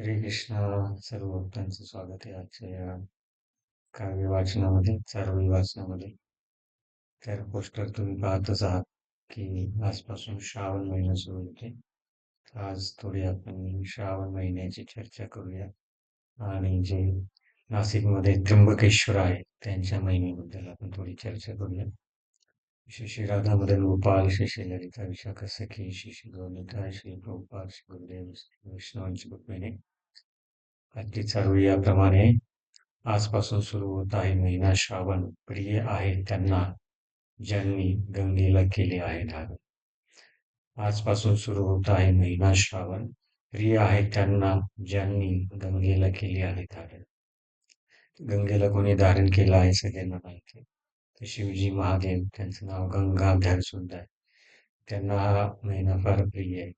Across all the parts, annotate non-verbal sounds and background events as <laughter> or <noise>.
हरे कृष्णा. सर्व भक्तांचं स्वागत आहे आजच्या या काव्य वाचनामध्ये चारोळी वाचनामध्ये. तर पोस्टर तुम्ही पाहतच आहात की आजपासून श्रावण महिना सुरू होते आज थोडी आपण श्रावण महिन्याची चर्चा करूया. आणि जे नाशिकमध्ये त्र्यंबकेश्वर आहे त्यांच्या महिन्याबद्दल आपण थोडी चर्चा करूया. श्री श्री राधा मदन गोपाल श्री श्री ललिता विशाखा सखी श्री श्री गौनिता श्री गोपाल श्री गुरुदेव श्री वैष्णवांची रुक्मिणी आजची चालू याप्रमाणे आजपासून सुरू होत आहे. महिना श्रावण प्रिय आहे. त्यांना ज्यांनी गंगेला केले आहे धारण. आजपासून सुरू होत आहे. महिना श्रावण प्रिय आहे. त्यांना ज्यांनी गंगेला केले आहे धारण. गंगेला कोणी धारण केलं आहे सगळ्यांना माहिती आहे. तर शिवजी महादेव त्यांचं नाव गंगाधर सुद्धा आहे. त्यांना हा महिना फार प्रिय आहे.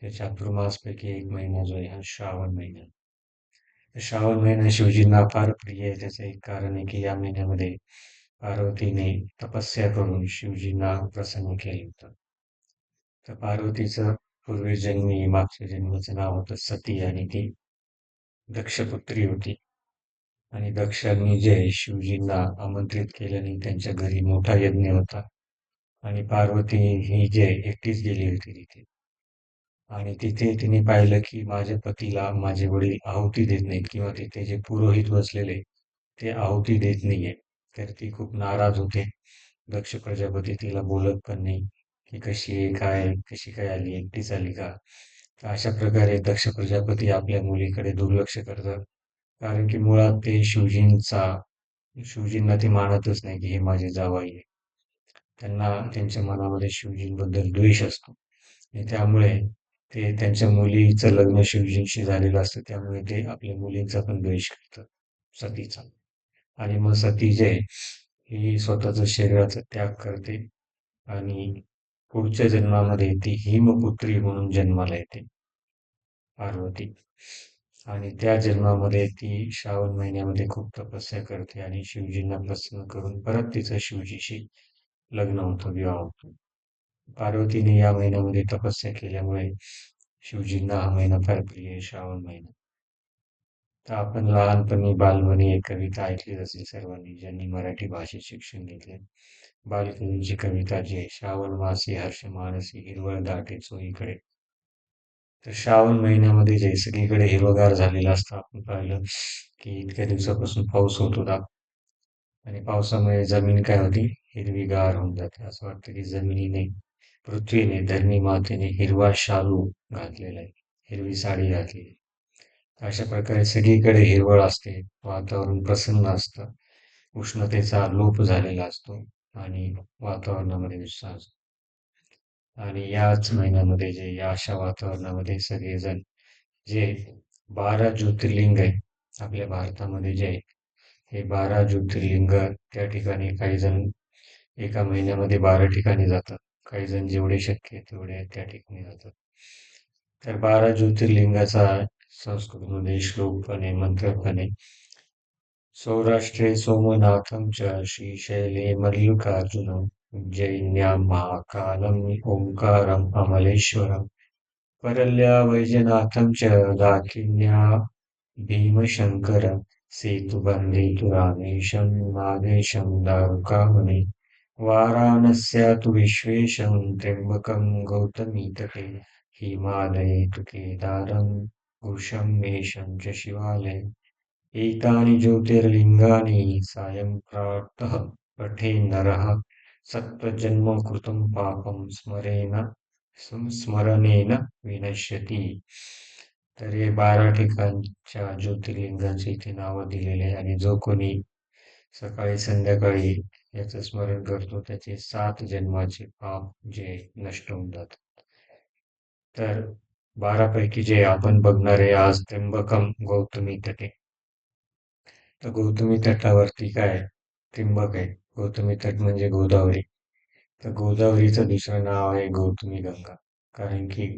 त्या चातुर्मासपैकी एक महिना जो आहे हा श्रावण महिना श्रावण महिना शिवजींना फार प्रिय आहे त्याचं एक कारण आहे की या महिन्यामध्ये पार्वतीने तपस्या करून शिवजींना प्रसन्न केलं होतं तर पार्वतीचं पूर्वी जन्मी मागच्या जन्माचं नाव होतं सती आणि ती दक्षपुत्री होती। आणि दक्षांनी जे शिवजींना आमंत्रित केल्याने त्यांच्या घरी मोठा यज्ञ होता. आणि पार्वती ही जे एकटीच गेली होती तिथे. आणि तिथे तिने पाहिलं की माझ्या पतीला माझे वडील आहुती देत नाहीत किंवा तिथे जे पुरोहित बसलेले ते आहुती देत नाहीये. तर ती खूप नाराज होते. दक्ष प्रजापती तिला बोलत पण नाही की कशी आहे काय कशी काय आली एकटीच आली का? अशा प्रकारे दक्ष प्रजापती आपल्या मुलीकडे दुर्लक्ष करतात. कारण की मुळात ते शिवजींचा शिवजींना ते मानतच नाही की हे माझे जावाई आहे त्यांना त्यांच्या मनामध्ये शिवजींबद्दल द्वेष असतो. त्यामुळे ते त्यांच्या मुलीचं लग्न शिवजींशी झालेलं असतं त्यामुळे ते आपल्या मुलींचा पण द्वेष करतात सतीचा. आणि मग सती जे ही स्वतःच शरीराचा त्याग करते आणि पुढच्या जन्मामध्ये ती हिमपुत्री म्हणून जन्माला येते पार्वती. आणि त्या जन्मामध्ये ती श्रावण महिन्यामध्ये खूप तपस्या करते आणि शिवजींना प्रसन्न करून परत तिचं शिवजीशी लग्न होतं विवाह होतो. पार्वतीने या महिन्यामध्ये तपस्या केल्यामुळे शिवजींना हा महिना फार प्रिय आहे श्रावण महिना. तर आपण लहानपणी बालमणी एक कविता ऐकलीच असेल सर्वांनी ज्यांनी मराठी भाषेत शिक्षण घेतले. बालकवींची कविता जी आहे श्रावण मासी हर्ष मानसी हिरवळ दाटे चोईकडे तर श्रावण महिन्यामध्ये जे सगळीकडे हिरवगार झालेलं असतं आपण पाहिलं की इतक्या दिवसापासून पाऊस होत होता. आणि पावसामुळे जमीन काय होती? हिरवीगार होऊन जाते. असं वाटतं की जमिनीने पृथ्वीने धरणी मातेने हिरवा शालू घातलेला आहे. हिरवी साडी घातलेली अशा प्रकारे सगळीकडे हिरवळ असते. वातावरण प्रसन्न असतं. उष्णतेचा लोप झालेला असतो आणि वातावरणामध्ये उत्साह असतो. आणि याच महिन्यामध्ये जे या अशा वातावरणामध्ये सगळेजण जे बारा ज्योतिर्लिंग आहे आपल्या भारतामध्ये जे हे बारा ज्योतिर्लिंग त्या ठिकाणी काही जण एका महिन्यामध्ये बारा ठिकाणी जातात. काही जण जेवढे शक्य तेवढे त्या ठिकाणी जातात. तर बारा ज्योतिर्लिंगाचा संस्कृतमध्ये श्लोक पण आहे मंत्र पण आहे सौराष्ट्रे सोमनाथम च श्री शैले मल्लिकार्जुन उज्जैन्यां महाकालम ओंकारम अमलेश्वरम परल्या वैजनाथम च दाकिन्या भीमशंकरम सेतुबन्धे तु रामेशं नागेशं दारुकामणे वाराणस्या तु विश्वेशं त्र्यम्बकं गौतमीतटे हिमालये तु केदारं पुरुषं मेषं च शिवालये। एतानि ज्योतिर्लिङ्गानि सायं प्रातः पठे नरः सत्त्वजन्म कृतं पापं स्मरेण संस्मरणेन विनश्यती। तर हे बारा ठिकाणच्या ज्योतिर्लिंगाचे इथे नावं दिलेले आहे. आणि जो कोणी सकाळी संध्याकाळी याचं स्मरण करतो. त्याचे सात जन्माचे पाप जे नष्ट होऊन जातात. तर बारापैकी जे आपण बघणार आहे आज त्र्यंबकम गौतमी तटे. तर गौतमी तटावरती काय? त्र्यंबक आहे. गौतमी तट म्हणजे गोदावरी. तर गोदावरीचं दुसरं नाव आहे गौतमी गंगा. कारण की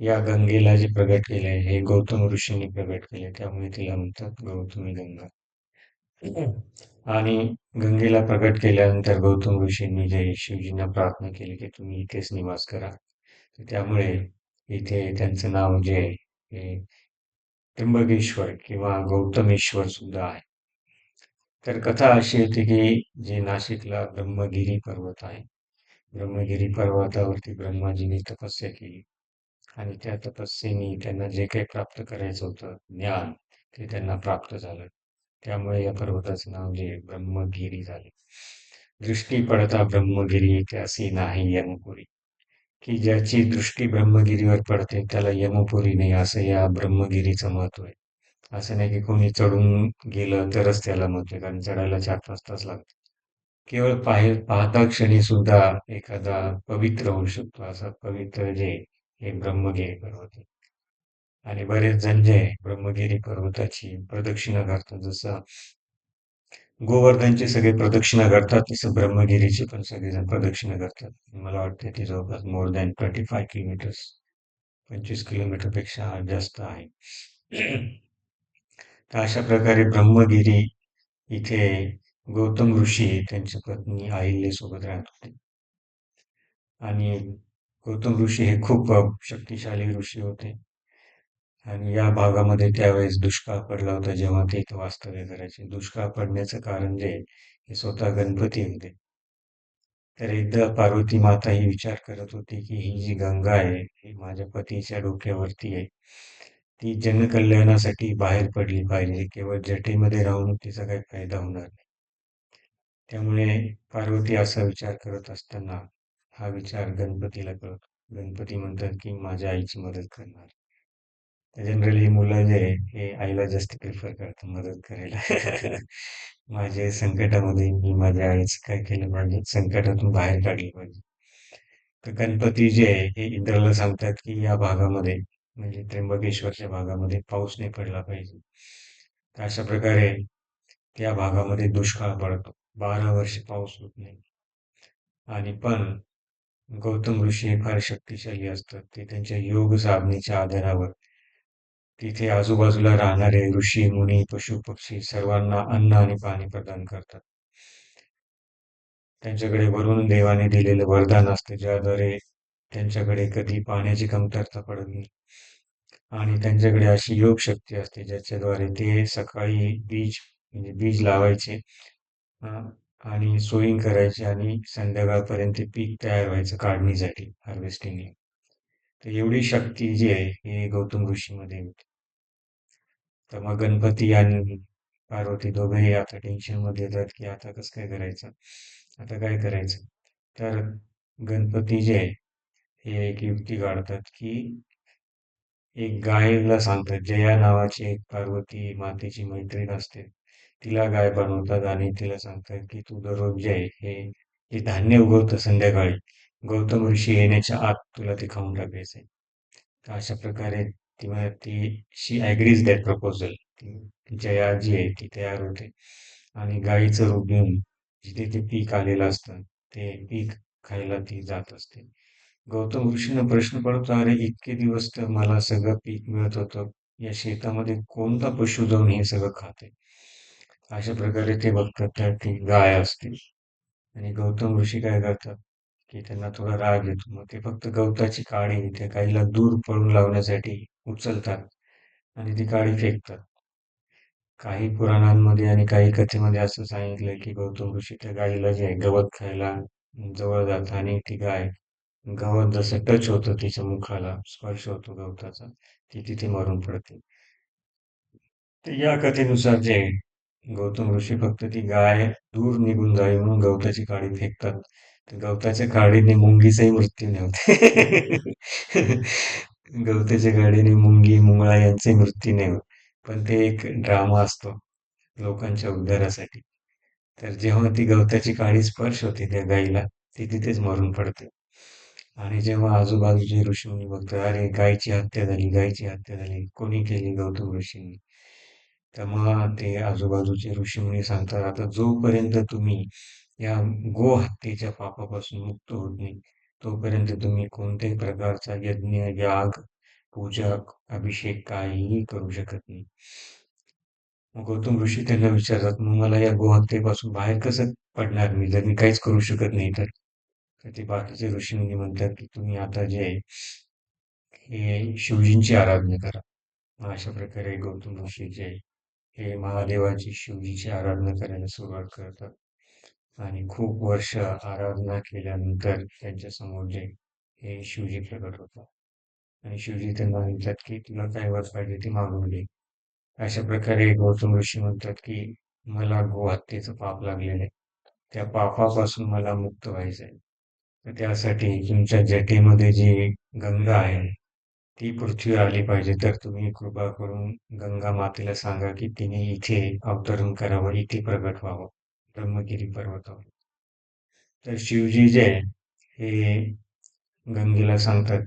या गंगेला जे प्रगट केले हे गौतम ऋषींनी प्रगट केले त्यामुळे तिला म्हणतात गौतमी गंगा. आणि गंगेला प्रकट केल्यानंतर गौतम ऋषींनी जे शिवजींना प्रार्थना केली की तुम्ही इथेच निवास करा. त्यामुळे इथे त्यांचं नाव जे आहे त्र्यंबकेश्वर किंवा गौतमेश्वर सुद्धा आहे. तर कथा अशी होती की जे नाशिकला ब्रह्मगिरी पर्वत आहे. ब्रह्मगिरी पर्वतावरती ब्रह्माजींनी तपस्या केली. आणि त्या तपस्येने त्यांना जे काही प्राप्त करायचं होतं ज्ञान ते त्यांना प्राप्त झालं. त्यामुळे या पर्वताचं नाव जे ब्रह्मगिरी झाले. दृष्टी पडता ब्रह्मगिरी त्यासी नाही यमपुरी. की ज्याची दृष्टी ब्रह्मगिरीवर पडते त्याला यमपुरी नाही असं या ब्रह्मगिरीचं महत्त्व आहे. असं नाही की कोणी चढून गेलं तरच त्याला महत्त्व आहे कारण चढायला चार पाच तास लागतात. केवळ पाहि पाहता क्षणी सुद्धा एखादा पवित्र होऊ शकतो. असं पवित्र जे हे ब्रह्मगिरी पर्वत आहे. आणि बरेच जण जे ब्रह्मगिरी पर्वताची प्रदक्षिणा करतात जसं गोवर्धनचे सगळे प्रदक्षिणा करतात तसं ब्रह्मगिरीचे पण सगळेजण प्रदक्षिणा करतात मला वाटतं ते जवळपास more than twenty five kilometres पंचवीस किलोमीटरपेक्षा जास्त आहे. तर अशा प्रकारे ब्रह्मगिरी इथे गौतम ऋषी त्यांची पत्नी अहिल्ये सोबत राहत होते आणि गौतम ऋषी हे खूप शक्तिशाली ऋषी होते. आणि या भागामध्ये त्यावेळेस दुष्काळ पडला होता जेव्हा ते इथं वास्तव्य करायचे. दुष्काळ पडण्याचं कारण जे हे स्वतः गणपती होते. तर एकदा पार्वती माता ही विचार करत होती की ही जी गंगा आहे ही माझ्या पतीच्या डोक्यावरती आहे. ती जनकल्याणासाठी बाहेर पडली पाहिजे. केवळ जटेमध्ये राहून तिचा काही फायदा होणार नाही. त्यामुळे पार्वती असा विचार करत असताना हा विचार गणपतीला कळतो गणपती म्हणतात की माझ्या आईची मदत करणार. जनरली मुलं जे हे आईला जास्त प्रिफर करतात मदत करायला. <laughs> माझे संकटामध्ये मी माझ्या आईचं काय केलं पाहिजे संकटातून बाहेर काढले पाहिजे. तर गणपती जे आहे हे इंद्राला सांगतात की या भागामध्ये म्हणजे त्र्यंबकेश्वरच्या भागामध्ये पाऊस नाही पडला पाहिजे. तर अशा प्रकारे त्या भागामध्ये दुष्काळ पडतो. बारा वर्ष पाऊस होत नाही. आणि पण गौतम ऋषी हे फार शक्तिशाली असतात. ते त्यांच्या योग साधनेच्या आधारावर तिथे आजूबाजूला राहणारे ऋषी मुनी पशु पक्षी सर्वांना अन्न आणि पाणी प्रदान करतात. त्यांच्याकडे वरून देवाने दिलेलं वरदान असते ज्याद्वारे त्यांच्याकडे कधी पाण्याची कमतरता पडत नाही. आणि त्यांच्याकडे अशी योग शक्ती असते ज्याच्याद्वारे ते सकाळी बीज म्हणजे बीज लावायचे आणि सोईंग करायचे आणि संध्याकाळपर्यंत पीक तयार व्हायचं काढणीसाठी हार्वेस्टिंग तर एवढी शक्ती जी आहे हे गौतम ऋषीमध्ये होती. तर मग गणपती आणि पार्वती दोघेही आता टेन्शनमध्ये येतात की आता कसं काय करायचं? आता काय करायचं? तर गणपती जे हे एक युक्ती काढतात की एक गायला सांगतात. जया नावाची एक पार्वती मातेची मैत्रीण असते. तिला गाय बनवतात आणि तिला सांगतात की तू दररोज जे हे जे धान्य उगवतं संध्याकाळी गौतम ऋषी येण्याच्या आत तुला ते खाऊन टाकायचंय. तर अशा प्रकारे ती ती शी ॲग्रीज दॅट प्रपोजल या जी आहे ती तयार होते. आणि गाईचं रूप घेऊन जिथे ते पीक आलेलं असतं ते पीक खायला ती जात असते. गौतम ऋषीनं प्रश्न पडतो अरे इतके दिवस तर मला सगळं पीक मिळत होतं. या शेतामध्ये कोणता पशु जाऊन हे सगळं खाते? अशा प्रकारे ते बघतात तर ती गाय असते. आणि गौतम ऋषी काय करतात की त्यांना थोडा राग येतो. मग ते फक्त गवताची काडी त्या गाईला दूर पळून लावण्यासाठी उचलतात आणि ती काडी फेकतात. काही पुराणांमध्ये आणि काही कथेमध्ये असं सांगितलं की गौतम ऋषी त्या गायीला जे गवत खायला जवळ जात आणि ती गाय गवत जसं टच होतं तिच्या मुखाला स्पर्श होतो गवताचा ती तिथे मरून पडते. या कथेनुसार जे गौतम ऋषी फक्त ती गाय दूर निघून जावी म्हणून गवताची काडी फेकतात. तर गवताच्या काडीने मुंगीचाही मृत्यू नव्हते <laughs> गवताच्या गाडीने मुंगी मुंगळा यांचे मृत्यू नाही होत. पण ते एक ड्रामा असतो लोकांच्या उद्धारासाठी. तर जेव्हा ती गवताची काळी स्पर्श होते त्या गाईला ती तिथेच मरून पडते. आणि जेव्हा आजूबाजूचे ऋषीमुनी बघतो अरे गायची हत्या झाली गायची हत्या झाली. कोणी केली गौतम ऋषींनी? मग ते आजूबाजूचे ऋषीमुनी सांगतात आता जोपर्यंत तुम्ही या गो हत्येच्या पापापासून मुक्त होत नाही तोपर्यंत तुम्ही कोणत्याही प्रकारचा यज्ञ याग पूजा अभिषेक काहीही करू शकत नाही. मग गौतम ऋषी त्यांना विचारतात मग मला या गोहत्येपासून बाहेर कसं पडणार मी? जर मी काहीच करू शकत नाही तर? ते बाकीचे ऋषीमुनी म्हणतात की तुम्ही आता जे हे शिवजींची आराधना करा. अशा प्रकारे गौतम ऋषी जे हे महादेवाची शिवजीची आराधना करायला सुरुवात करतात. आणि खूप वर्ष आराधना केल्यानंतर त्यांच्यासमोर जे हे शिवजी प्रकट होतात. आणि शिवजी त्यांना म्हणतात की तुला काय वर पाहिजे ते मागून घे अशा प्रकारे गौतम ऋषी म्हणतात की मला गोहत्येचं पाप लागलेलं आहे. त्या पापापासून मला मुक्त व्हायचं आहे. तर त्यासाठी तुमच्या जटेमध्ये जी गंगा आहे ती पृथ्वीवर आली पाहिजे. तर तुम्ही कृपा करून गंगा मातेला सांगा की तिने इथे अवतरण करावं इथे प्रगट व्हावं. ब्रह्मगिरी पर्वतावर तर शिवजी जे हे गंगेला सांगतात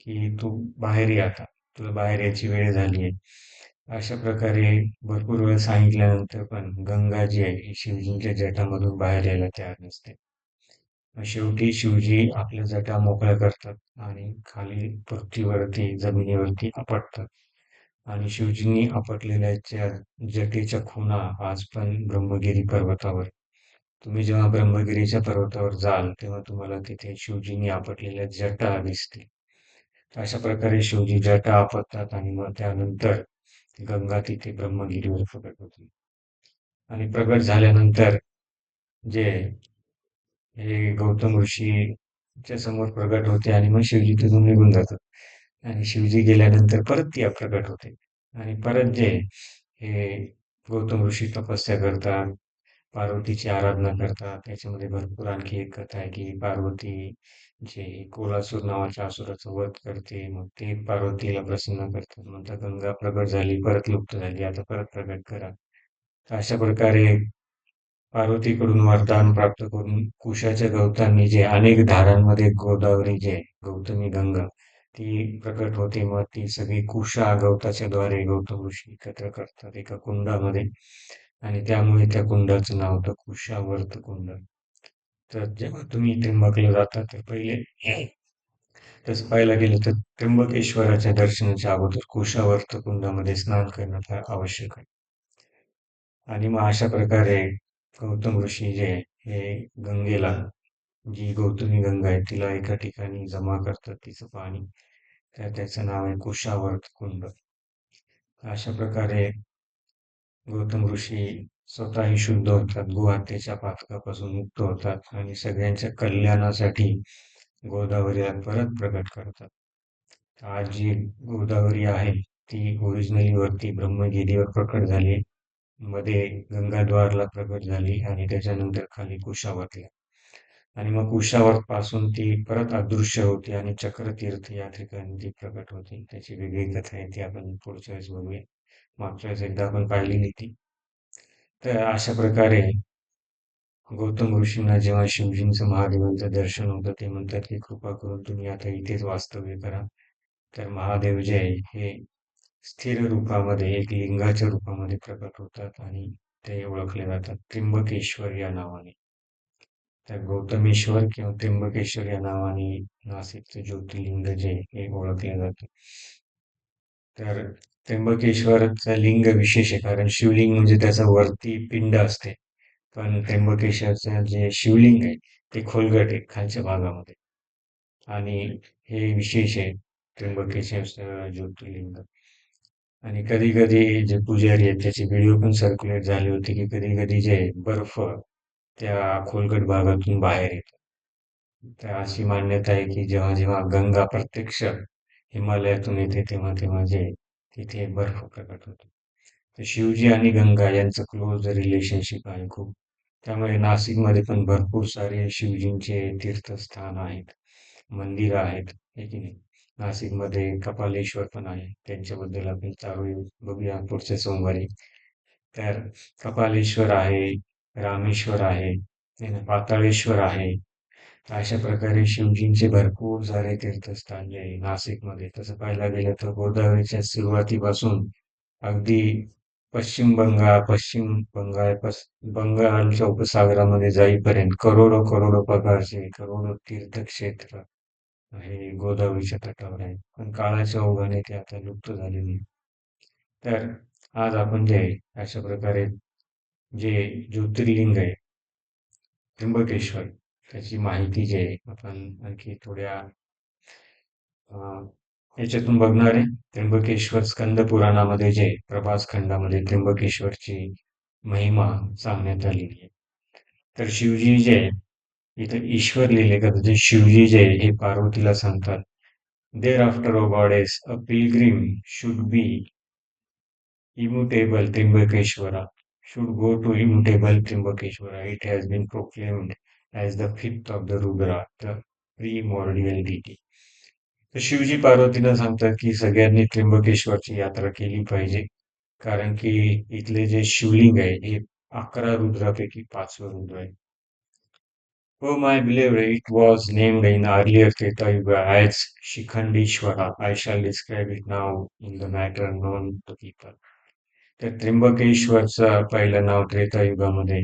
की तू बाहेर ये आता. तुला बाहेर यायची वेळ झाली आहे. अशा प्रकारे भरपूर वेळ सांगितल्यानंतर पण गंगा जी आहे ही शिवजींच्या जटामधून बाहेर यायला तयार नसते. शेवटी शिवजी आपल्या जटा मोकळ्या करतात आणि खाली पृथ्वीवरती जमिनीवरती आपटतात. आणि शिवजींनी आपटलेल्या जटेच्या खुणा आज पण ब्रह्मगिरी पर्वतावर. तुम्ही जेव्हा ब्रह्मगिरीच्या पर्वतावर जाल तेव्हा तुम्हाला तिथे शिवजींनी आपटलेल्या जटा दिसतील. अशा प्रकारे शिवजी जटा आपटतात आणि मग त्यानंतर गंगा तिथे ब्रह्मगिरीवर प्रकट होती. आणि प्रकट झाल्यानंतर जे हे गौतम ऋषीच्या समोर प्रकट होते आणि मग शिवजी तिथून निघून जातात. आणि शिवजी गेल्यानंतर परत ती प्रकट होते. आणि परत जे हे गौतम ऋषी तपस्या करतात पार्वतीची आराधना करतात त्याच्यामध्ये भरपूर आणखी एक कथा आहे की पार्वती जे कोलासूर नावाच्या असुराचं वध करते मग ते पार्वतीला प्रसन्न करतात. म्हणतात गंगा प्रगट झाली परत लुप्त झाली आता परत प्रगट करा. अशा प्रकारे पार्वतीकडून वरदान प्राप्त करून कुशाच्या गवतांनी जे अनेक धारांमध्ये गोदावरी जे गौतमी गंगा ती प्रकट होते. मग ती सगळी कुशा गवताच्या द्वारे गौतम ऋषी एकत्र करतात एका कुंडामध्ये. आणि त्यामुळे त्या कुंडाचं नाव होतं कुशावर्त कुंड. तर जेव्हा तुम्ही त्र्यंबकला जाता तर पहिले <clears throat> तसं पाहायला गेलं तर त्र्यंबकेश्वराच्या दर्शनाच्या अगोदर कुशावर्त कुंडामध्ये स्नान करणं फार आवश्यक आहे. आणि मग अशा प्रकारे गौतम ऋषी जे हे गंगेला जी गौतमी गंगा आहे तिला एका ठिकाणी जमा करतात तिचं पाणी. तर त्याचं नाव आहे कुशावर्त कुंड. अशा प्रकारे गौतम ऋषी स्वतःही शुद्ध होतात गुहातेच्या पातकापासून मुक्त होतात आणि सगळ्यांच्या कल्याणासाठी गोदावरीला परत प्रकट करतात. आज जी गोदावरी आहे ती ओरिजिनली वरती ब्रह्मगिरीवर प्रकट झाली मध्ये गंगाद्वारला प्रकट झाली आणि त्याच्यानंतर खाली कुशावतला आणि मग कुशावत पासून ती परत अदृश्य होती आणि चक्रतीर्थ या ठिकाणी ती प्रकट होती. त्याची वेगळी कथा आहे ती आपण पुढच्या वेळेस बघूया. मागच्या वेळेस एकदा आपण पाहिली ती. तर अशा प्रकारे गौतम ऋषींना जेव्हा शिवजींचं महादेवांचं दर्शन होतं ते म्हणतात की कृपा करून तुम्ही आता इथेच वास्तव्य करा. तर महादेव जे हे स्थिर रूपामध्ये एक लिंगाच्या रूपामध्ये प्रकट होतात आणि ते ओळखले जातात. त्र्यंबकेश्वर या नावाने. तर गौतमेश्वर किंवा त्र्यंबकेश्वर या नावाने नाशिकचं ज्योतिर्लिंग जे हे ओळखले जाते. तर त्र्यंबकेश्वरचं लिंग विशेष आहे कारण शिवलिंग म्हणजे त्याचा वरती पिंड असते. पण त्र्यंबकेश्वरचं जे शिवलिंग आहे ते खोलगट आहे खालच्या भागामध्ये. आणि हे विशेष आहे त्र्यंबकेश्वर ज्योतिर्लिंग. आणि कधी कधी जे पुजारी आहेत त्याचे व्हिडिओ पण सर्क्युलेट झाले होते की कधी कधी जे बर्फ त्या खोलगट भागातून बाहेर येतो. तर अशी मान्यता आहे की जेव्हा जेव्हा गंगा प्रत्यक्ष हिमालयातून येते तेव्हा तेव्हा जे तिथे बर्फ प्रकट होतो. तर शिवजी आणि गंगा यांचं क्लोज रिलेशनशिप आहे खूप. त्यामुळे नाशिकमध्ये पण भरपूर सारे शिवजींचे तीर्थस्थान आहेत मंदिर आहेत हे की नाही? नाशिकमध्ये कपालेश्वर पण आहे त्यांच्याबद्दल आपण चालू बघूया पुढच्या सोमवारी. तर कपालेश्वर आहे रामेश्वर आहे पाताळेश्वर आहे. अशा प्रकारे शिवजींचे भरपूर सारे तीर्थस्थान जे आहे नाशिकमध्ये. तसं पाहायला गेलं तर गोदावरीच्या सुरुवातीपासून अगदी पश्चिम बंगाल पश्चिम बंगाल पस बंगालच्या उपसागरामध्ये जाईपर्यंत करोडो करोडो प्रकारचे करोडो तीर्थक्षेत्र हे गोदावरीच्या तटावर आहे पण काळाच्या ओघाने ते आता लुप्त झालेले तर आज आपण जे अशा प्रकारे जे ज्योतिर्लिंग आहे त्र्यंबकेश्वर त्याची माहिती जी आहे आपण आणखी थोड्या याच्यातून बघणार आहे. त्र्यंबकेश्वर स्कंद पुराणामध्ये जे प्रभास खंडामध्ये त्र्यंबकेश्वरची महिमा सांगण्यात आलेली आहे. तर शिवजी जे इथं ईश्वर लिहिले का जे शिवजी जे हे पार्वतीला सांगतात thereafter a goddess a pilgrim should be immutable Trimbakeshwara. should go to immutable Trimbakeshwara. It has been proclaimed as the fifth of the Rudra, the primordial deity. तर शिवजी पार्वतीनं सांगतात की सगळ्यांनी त्र्यंबकेश्वरची यात्रा केली पाहिजे कारण की इथले जे शिवलिंग आहे हे अकरा रुद्रापैकी पाचवं रुद्र आहे Oh my beloved, it was named in earlier Treta Yuga as Shikhandishwara. I shall describe it now in the matter known to people. तर त्र्यंबकेश्वरचं पहिलं नाव त्रेतायुगामध्ये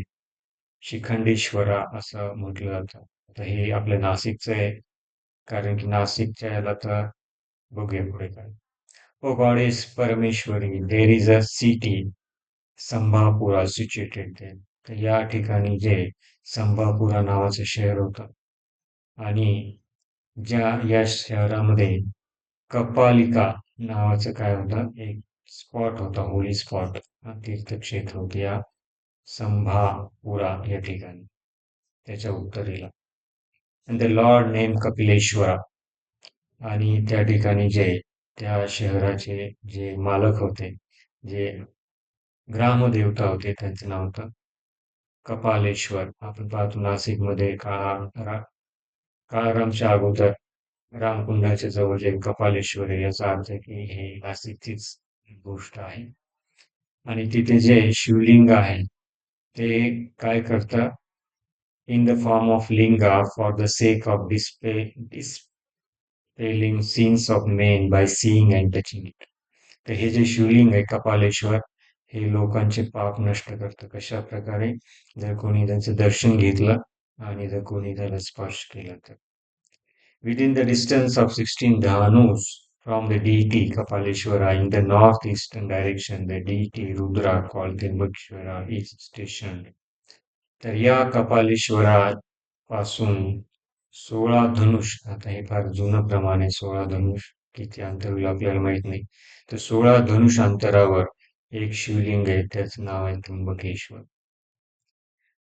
शिखंडेश्वरा असं म्हटलं जातं. आता हे आपल्या नाशिकचं आहे कारण की नाशिकच्या याला तर बघूया पुढे काय. ओ goddess Parameshwari there is a city Sambhapura situated there तर या ठिकाणी जे संभापुरा नावाचं शहर होतं. आणि ज्या या शहरामध्ये कपालिका नावाचं काय होतं? एक स्पॉट होता होली स्पॉट तीर्थक्षेत्र होते या संभापुरा या ठिकाणी. त्याच्या उत्तरेला. The lord name Kapileshwara. आणि त्या ठिकाणी जे त्या शहराचे जे मालक होते जे ग्रामदेवता होते त्यांचं नाव होतं कपालेश्वर. आपण पाहतो नाशिकमध्ये काळा काळारामच्या अगोदर रामकुंडाच्या जवळ जे कपालेश्वर आहे याचा अर्थ की हे नाशिकचीच गोष्ट आहे. आणि तिथे जे शिवलिंग आहे ते काय करतं? In the form of linga for the sake of display dispelling sins of men by seeing and touching it तर हे जे शिवलिंग आहे कपालेश्वर हे लोकांचे पाप नष्ट करतं. कशा प्रकारे जर कोणी त्यांचं दर्शन घेतलं आणि जर कोणी त्याला स्पर्श केला तर. Within the distance of sixteen dhanus from the deity Kapaleshwara in the northeastern direction, the deity Rudra called Trimbakeshwara is stationed. तर या कपालेश्वरा पासून सोळा धनुष आता हे फार जुनं प्रमाण आहे सोळा धनुष किती अंतर होईल आपल्याला माहित नाही तर सोळा धनुष अंतरावर एक शिवलिंग आहे त्याचं नाव आहे Trimbakeshwar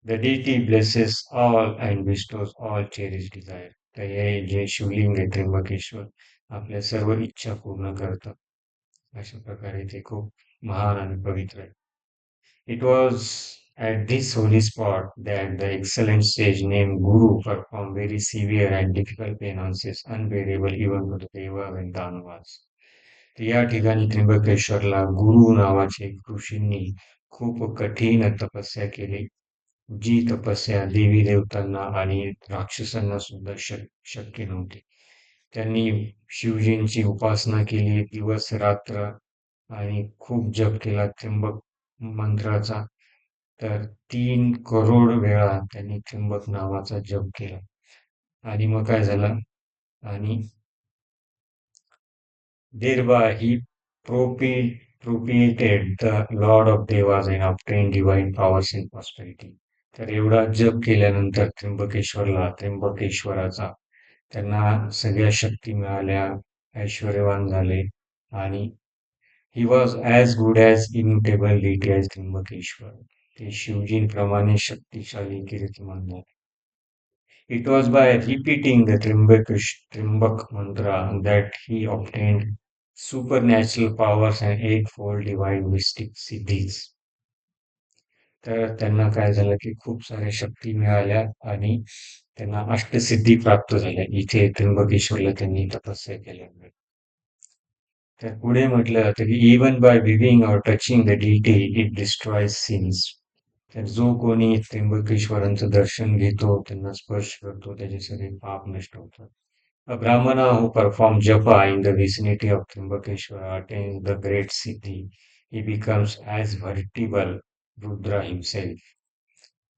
the deity blesses all and bestows all cherished desire. तर हे जे शिवलिंग आहे त्र्यंबकेश्वर आपल्या सर्व इच्छा पूर्ण करत. अशा प्रकारे ते खूप महान आणि पवित्र आहे. It was at this holy spot that the excellent stage name Guru perform very severe and difficult penances unbearable even to devas and तर या ठिकाणी त्र्यंबकेश्वरला गुरु नावाचे ऋषींनी खूप कठीण तपस्या केली. जी तपस्या देवी देवतांना आणि राक्षसांना सुद्धा शक्य नव्हती. त्यांनी शिवजींची उपासना केली दिवस रात्र आणि खूप जप केला त्र्यंबक मंत्राचा. तर तीन करोड वेळा त्यांनी त्र्यंबक नावाचा जप केला. आणि मग काय झालं? आणि thereby he प्रोपी propitiated the lord of devas and obtain divine powers in prosperity. तर एवढा जप केल्यानंतर त्र्यंबकेश्वरला त्र्यंबकेश्वराचा त्यांना सगळ्या शक्ती मिळाल्या ऐश्वर्यवान झाले आणि he was as good as immutability as Trimbakeshwar. ते शिवजींप्रमाणे शक्तिशाली कीर्तिमान झाले. It was by repeating the Trimbak Trimbak mantra that he obtained powers and eightfold divine mystic siddhis तर त्यांना काय झालं की खूप साऱ्या शक्ती मिळाल्या आणि त्यांना अष्टसिद्धी प्राप्त झाल्या. इथे त्र्यंबकेश्वरला त्यांनी तपस्या केल्यामुळे तर पुढे म्हटलं जातं की even by viewing or touching the deity it destroy sins तर जो कोणी त्र्यंबकेश्वरांचं दर्शन घेतो त्यांना स्पर्श करतो त्याचे सगळे पाप नष्ट होतात. A Brahmana who performs japa in the vicinity of Trimbakeshwara attains the great siddhi. He becomes as Rudra himself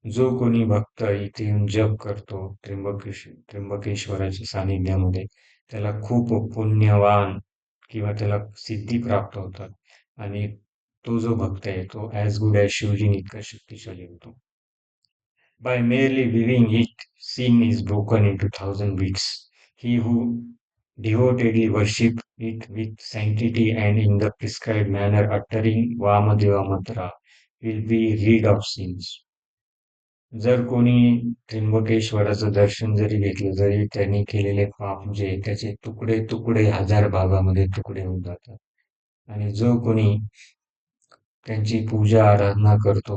जो कोणी भक्त इथे येऊन जप करतो त्र्यंबकेश त्र्यंबकेश्वराच्या सानिध्यामध्ये त्याला खूप पुण्यवान किंवा त्याला सिद्धी प्राप्त होतात. आणि तो जो भक्त आहे तो ॲज गुड ॲज शिवजी इतका शक्तिशाली होतो. By merely living it sin is broken in two thousand weeks he who devotedly worship it with sanctity and in the prescribed manner, uttering Vamadeva mantra, will be rid of sins जर कोणी त्र्यंबकेश्वराचं दर्शन जरी घेतलं जरी त्यांनी केलेले पाप जे त्याचे तुकडे तुकडे हजार भागामध्ये तुकडे होऊन जातात. आणि जो कोणी त्यांची पूजा आराधना करतो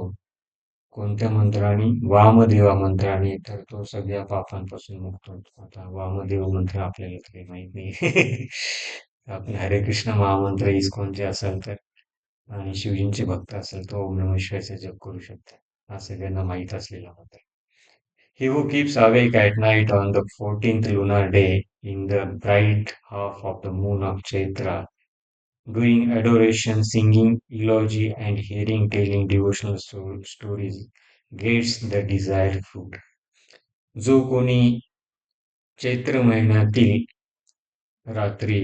कोणत्या मंत्राने? वामदेवा मंत्राने तर तो सगळ्या पापांपासून मुक्त होतो. आता वामदेव मंत्र आपल्याला काही माहीत नाही. <laughs> आपले हरे कृष्ण महामंत्र इस्कॉनचे असेल तर. आणि शिवजींचे भक्त असेल तो ओम नम शिवायचा जप करू शकतो. असे त्यांना माहीत असलेला होता. He who keeps awake at night on the fourteen lunar day in the bright half of the moon of Chaitra doing adoration singing eulogy and hearing telling devotional stories gets the desire fruit जो कोणी चैत्र महिन्यातील रात्री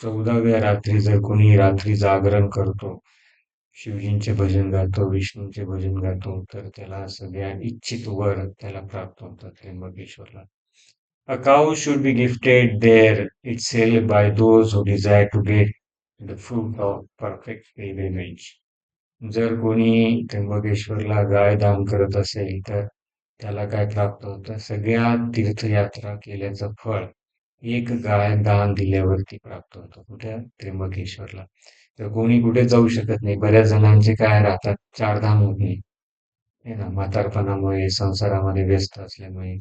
चौदाव्या रात्री जर कोणी रात्री जागरण करतो शिवजींचे भजन गातो विष्णूंचे भजन गातो तर त्याला सगळ्या इच्छित वर त्याला प्राप्त होतात त्र्यंबकेश्वरला a cow should be gifted there itself by those who desire to get the fruit of perfect pilgrimage. जर कोणी त्र्यंबकेश्वरला गाय दान करत असेल तर त्याला काय प्राप्त होतं? सगळ्या तीर्थयात्रा केल्याचं फळ. एक गाय दान दिल्यावरती प्राप्त होतो. कुठे? त्र्यंबकेश्वरला. तर कोणी कुठे जाऊ शकत नाही. बऱ्याच जणांचे काय राहतात? चार धाम होत नाही. ना म्हातारपणामुळे संसारामध्ये व्यस्त असल्यामुळे.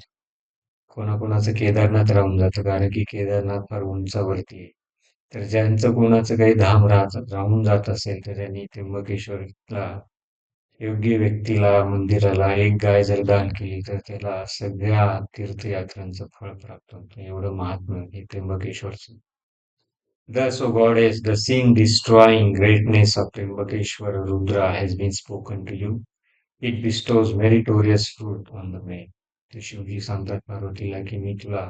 कोणाकोणाचं केदारनाथ राहून जातं. कारण की केदारनाथ फार उंचावरती आहे. तर ज्यांचं कोणाचं काही धाम राहत राहून जात असेल तर त्यांनी त्र्यंबकेश्वरला योग्य व्यक्तीला मंदिराला एक गाय जर दान केली तर त्याला सगळ्या तीर्थयात्रांचं फळ प्राप्त होतं एवढं महात्मा हे त्र्यंबकेश्वरचं Thus, O goddess, the sin destroying greatness of Trimbakeshwara Rudra has been spoken to you. It bestows meritorious fruit on the man. ते शिवजी सांगतात पार्वतीला की मी तुला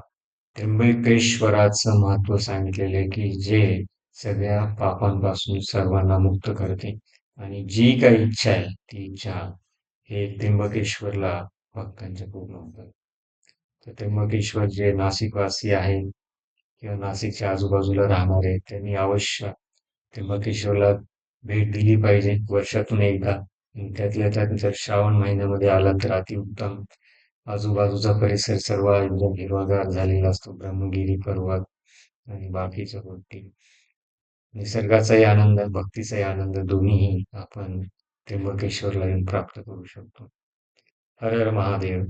त्र्यंबकेश्वराचं महत्त्व सांगितलेलं आहे की जे सगळ्या पापांपासून सर्वांना मुक्त करते आणि जी काही इच्छा आहे ती इच्छा हे त्र्यंबकेश्वरला भक्तांच्या पूर्ण होतात तर त्र्यंबकेश्वर जे नाशिकवासी आहेत किंवा नाशिकच्या आजूबाजूला राहणारे त्यांनी अवश्य त्र्यंबकेश्वरला भेट दिली पाहिजे. वर्षातून एकदा. त्यातल्या त्यात जर श्रावण महिन्यामध्ये आला तर अतिउत्तम. आजूबाजूचा परिसर सर्व एकदम हिरवागार झालेला असतो. ब्रह्मगिरी पर्वत आणि बाकीच्या गोष्टी. निसर्गाचाही आनंद भक्तीचाही आनंद दोन्हीही आपण त्र्यंबकेश्वरला येऊन प्राप्त करू शकतो. हर हर महादेव.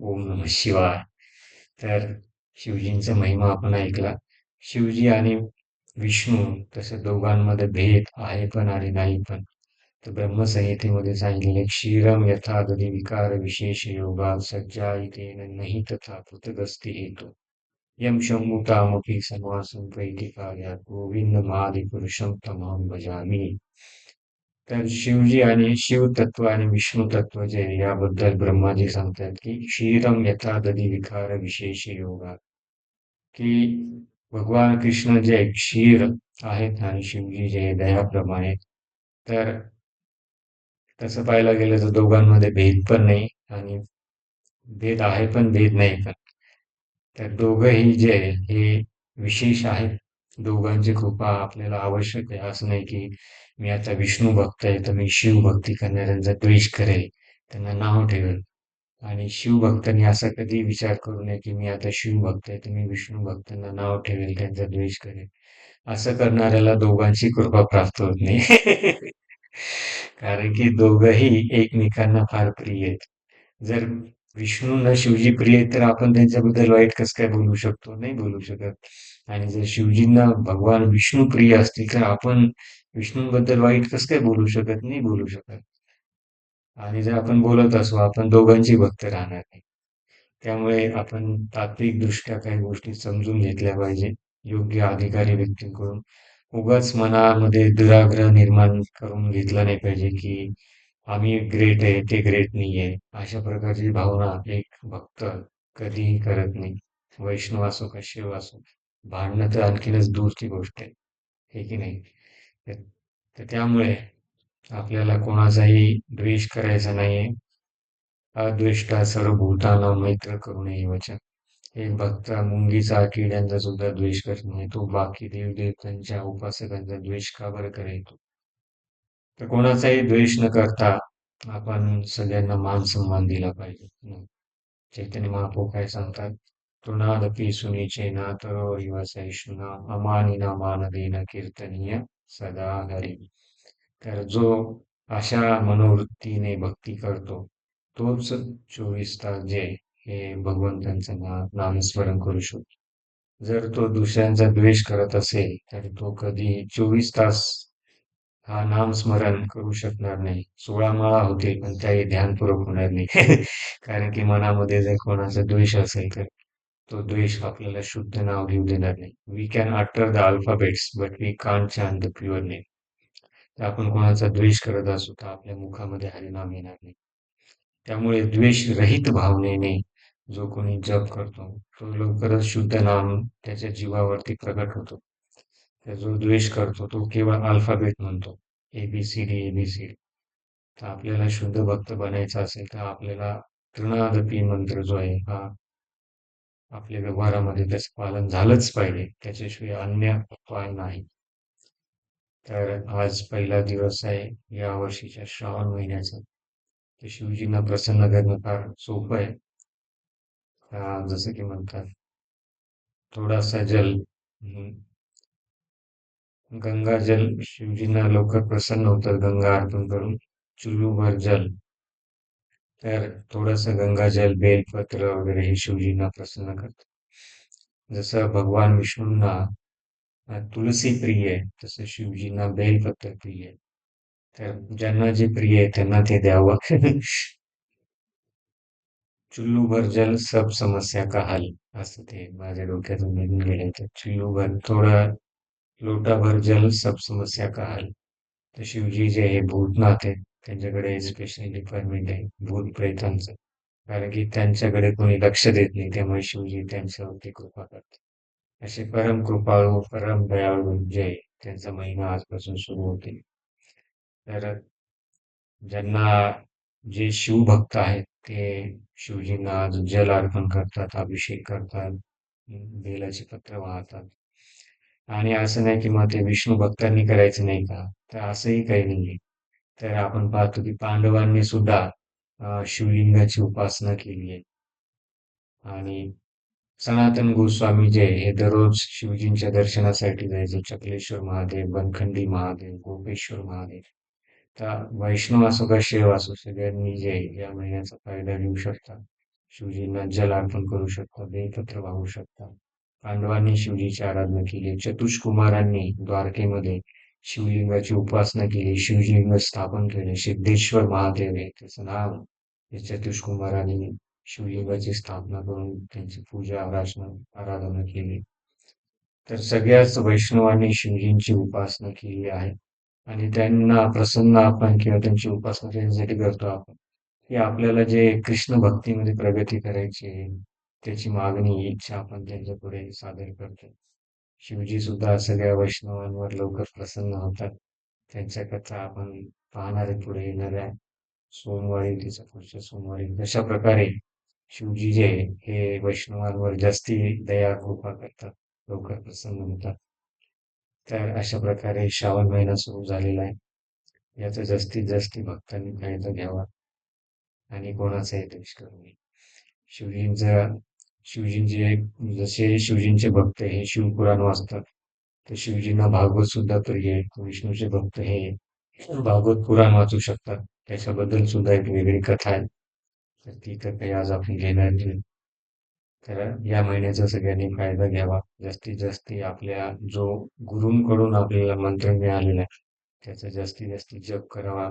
ओम नम शिवाय. तर शिवजींचा महिमा आपण ऐकला. शिवजी आणि विष्णू तसे दोघांमध्ये भेद आहे पण आणि नाही पण. तर ब्रह्मसंहितेमध्ये सांगितलेले क्षीरम यथा गदी विकार विशेष योगा सज्जा इथे नाही तथा पृथगस्ती येतो यम शंभुतामपि समासं कार्यात गोविंद महादिपुरुषम तमाम भजामी। तर शिवजी आणि शिव तत्व आणि विष्णू तत्व जे याबद्दल ब्रह्माजी सांगतात की क्षीरम यथा दधी विकार विशेष योगा। की भगवान कृष्ण जे क्षीर आहेत आणि शिवजी जे दयाप्रमाणे। तर तसं पाहायला गेलं तर दोघांमध्ये भेद पण नाही आणि भेद आहे पण भेद नाही पण। तर दोघंही जे आहे हे विशेष आहेत. दोघांची कृपा आपल्याला आवश्यक आहे. असं नाही की मी आता विष्णू भक्त आहे तर मी शिव भक्ती करणाऱ्यांचा द्वेष करेल त्यांना नाव ठेवेल. आणि शिव भक्तांनी असा कधी विचार करू नये की मी आता शिव भक्त आहे तर मी विष्णू भक्तांना नाव ठेवेल त्यांचा द्वेष करेल. असं करणाऱ्याला दोघांची कृपा प्राप्त होत नाही. <laughs> कारण की दोघंही एकमेकांना फार प्रिय आहेत. जर विष्णूंना शिवजी प्रिय आहेत तर आपण त्यांच्याबद्दल वाईट कसं काय बोलू शकतो? नाही बोलू शकत. आणि जर शिवजींना भगवान विष्णू प्रिय असतील तर आपण विष्णूंबद्दल वाईट कसं काय बोलू शकत? नाही बोलू शकत. आणि जर आपण बोलत असू आपण दोघांची भक्त राहणार नाही. त्यामुळे आपण तात्विक दृष्ट्या काही गोष्टी समजून घेतल्या पाहिजे योग्य अधिकारी व्यक्तींकडून. उगाच मनामध्ये दुराग्रह निर्माण करून घेतला नाही पाहिजे की आम्ही ग्रेट आहे ते ग्रेट नाही आहे अशा प्रकारची भावना एक भक्त कधीही करत नाही. वैष्णव असो का शिव असो भांडणं तर आणखीनच दूरची गोष्ट आहे. हे की नाही? तर त्यामुळे आपल्याला कोणाचाही द्वेष करायचा नाहीये. अद्वेष्टा सर्व भूताना मैत्र करू नये वचन. एक भक्त मुंगीचा किड्यांचा सुद्धा द्वेष करत नाही. तो बाकी देवदेवतांच्या उपासकांचा द्वेष का बरं करेल तो? तर कोणाचाही द्वेष न करता आपण सगळ्यांना मान सन्मान दिला पाहिजे. चैतन्य महाप्रभू काय सांगतात? तृणादपि सुनिचेना तरो सहिष्णुना अमानिना मानदेन कीर्तनीय सदा हरी। तर जो अशा मनोवृत्तीने भक्ती करतो तोच चोवीस तास जे हे भगवंतांचं ना नामस्मरण करू शकतो. जर तो दुसऱ्यांचा द्वेष करत असेल तर तो कधी चोवीस तास हा नामस्मरण करू शकणार नाही. सोळा माळा होतील पण त्याही ध्यानपूर्वक होणार नाही. <laughs> कारण की मनामध्ये जर कोणाचा द्वेष असेल तर तो द्वेष आपल्याला शुद्ध नाव घेऊ देणार नाही. We can utter the alphabets but we can chant the pure name तर आपण कोणाचा द्वेष करत असू तर आपल्या मुखामध्ये हरिनाम येणार नाही. त्यामुळे द्वेष रहित भावनेने जो कोणी जप करतो तो लवकरच शुद्ध नाम त्याच्या जीवावरती प्रकट होतो. जो द्वेष करतो तो केवळ अल्फाबेट म्हणतो. एबीसीडी एबीसीडी e, तर आपल्याला शुद्ध भक्त बनायचा असेल तर आपल्याला तृणादपी मंत्र जो आहे हा आपल्या व्यवहारामध्ये त्याचं पालन झालंच पाहिजे. त्याच्याशिवाय अन्य उपाय नाही. तर आज पहिला दिवस आहे या वर्षीच्या श्रावण महिन्याचा. तर शिवजींना प्रसन्न करणं फार सोपं आहे. जसं की म्हणतात थोडासा जल गंगाजल शिवजींना लवकर प्रसन्न होतात गंगा अर्पण करून चुलूभर जल तर थोडस गंगाजल बेलपत्र वगैरे हे शिवजींना प्रसन्न करतात जसं भगवान विष्णूंना तुलसी प्रिय आहे तसं शिवजींना बेलपत्र प्रिय आहे. तर ज्यांना जे प्रिय आहे त्यांना ते द्यावं. चुल्लू भर जल सब समस्या का हल? असं ते माझ्या डोक्यातून निघून गेले. तर चुल्लू भर थोडं लोटाभर जल सब समस्या का हल? तर शिवजी जे हे भूतनाथ आहेत त्यांच्याकडे स्पेशल डिपार्टमेंट आहे भूत प्रेतांचं. कारण की त्यांच्याकडे कोणी लक्ष देत नाही त्यामुळे शिवजी त्यांच्यावरती कृपा करतात. असे परम कृपाळू परम दयाळू जय त्यांचा महिना आजपासून सुरू होते. तर ज्यांना जे शिवभक्त आहेत ते शिवजींना आज जल अर्पण करतात अभिषेक करतात बेलाची पत्र वाहतात. आणि असं नाही की मग ते विष्णू भक्तांनी करायचं नाही का? तर असंही काही नाहीये. तर आपण पाहतो की पांडवांनी सुद्धा शिवलिंगाची उपासना केली आहे. आणि सनातन गोस्वामी जे हे दररोज शिवजींच्या दर्शनासाठी जायचे. चकलेश्वर महादेव बनखंडी महादेव गोपेश्वर महादेव. तर वैष्णव असो का शेव असो सगळ्यांनी जे या महिन्याचा फायदा घेऊ शकता. शिवजींना जल अर्पण करू शकता बेलपत्र वाहू शकता. पांडवांनी शिवजीची आराधना केली. चतुष्कुमारांनी द्वारकेमध्ये शिवलिंगाची उपासना केली. शिवलिंग स्थापन केले. सिद्धेश्वर महादेव आहे त्याचं नाव. चतुष्कुमारांनी शिवलिंगाची स्थापना करून त्यांची पूजा आराधना आराधना केली. तर सगळ्याच वैष्णवांनी शिवजींची उपासना केली आहे. आणि त्यांना प्रसन्न आपण किंवा त्यांची उपासना त्यांच्यासाठी करतो आपण. की आपल्याला जे कृष्ण भक्तीमध्ये प्रगती करायची आहे त्याची मागणी इच्छा आपण त्यांच्या पुढे सादर करतो. शिवजी सुद्धा सगळ्या वैष्णवांवर लवकर प्रसन्न होतात. त्यांच्या कथा आपण पाहणारे पुढे येणाऱ्या सोमवारी तिच्या पुढच्या सोमवारी अशा प्रकारे शिवजी जे हे वैष्णवांवर जास्ती दया कृपा करतात लवकर प्रसन्न होतात. तर अशा प्रकारे श्रावण महिना सुरू झालेला आहे. याचा जास्तीत जास्त भक्तांनी फायदा घ्यावा आणि कोणाचाही द्वेष करू नये. शिवजींचा शिवजींचे जसे शिवजींचे भक्त हे शिवपुराण वाचतात तर शिवजींना भागवत सुद्धा प्रिय आहे विष्णूचे भक्त हे भागवत पुराण वाचू शकतात. त्याच्याबद्दल सुद्धा एक वेगळी कथा आहे. तर ती तर काही आज आपण घेणार नाही तर या महिन्याचा सगळ्यांनी फायदा घ्यावा. जास्तीत जास्त आपल्या जो गुरूंकडून आपल्याला मंत्र मिळालेला आहे त्याचा जास्तीत जास्त जप करावा.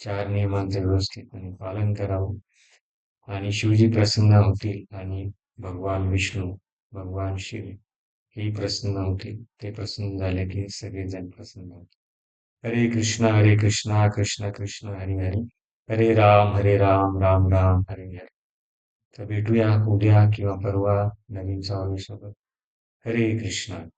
चार नियमांचं व्यवस्थितपणे पालन करावं. आणि शिवजी प्रसन्न होतील आणि भगवान विष्णू भगवान शिव ही प्रसन्न होतील ते प्रसन्न झाले की सगळेजण प्रसन्न होते. हरे कृष्ण हरे कृष्ण कृष्ण कृष्ण हरे हरे. हरे राम हरे राम राम राम हरे हरे. तर भेटूया उद्या किंवा परवा नवीन समावेश हरे कृष्ण.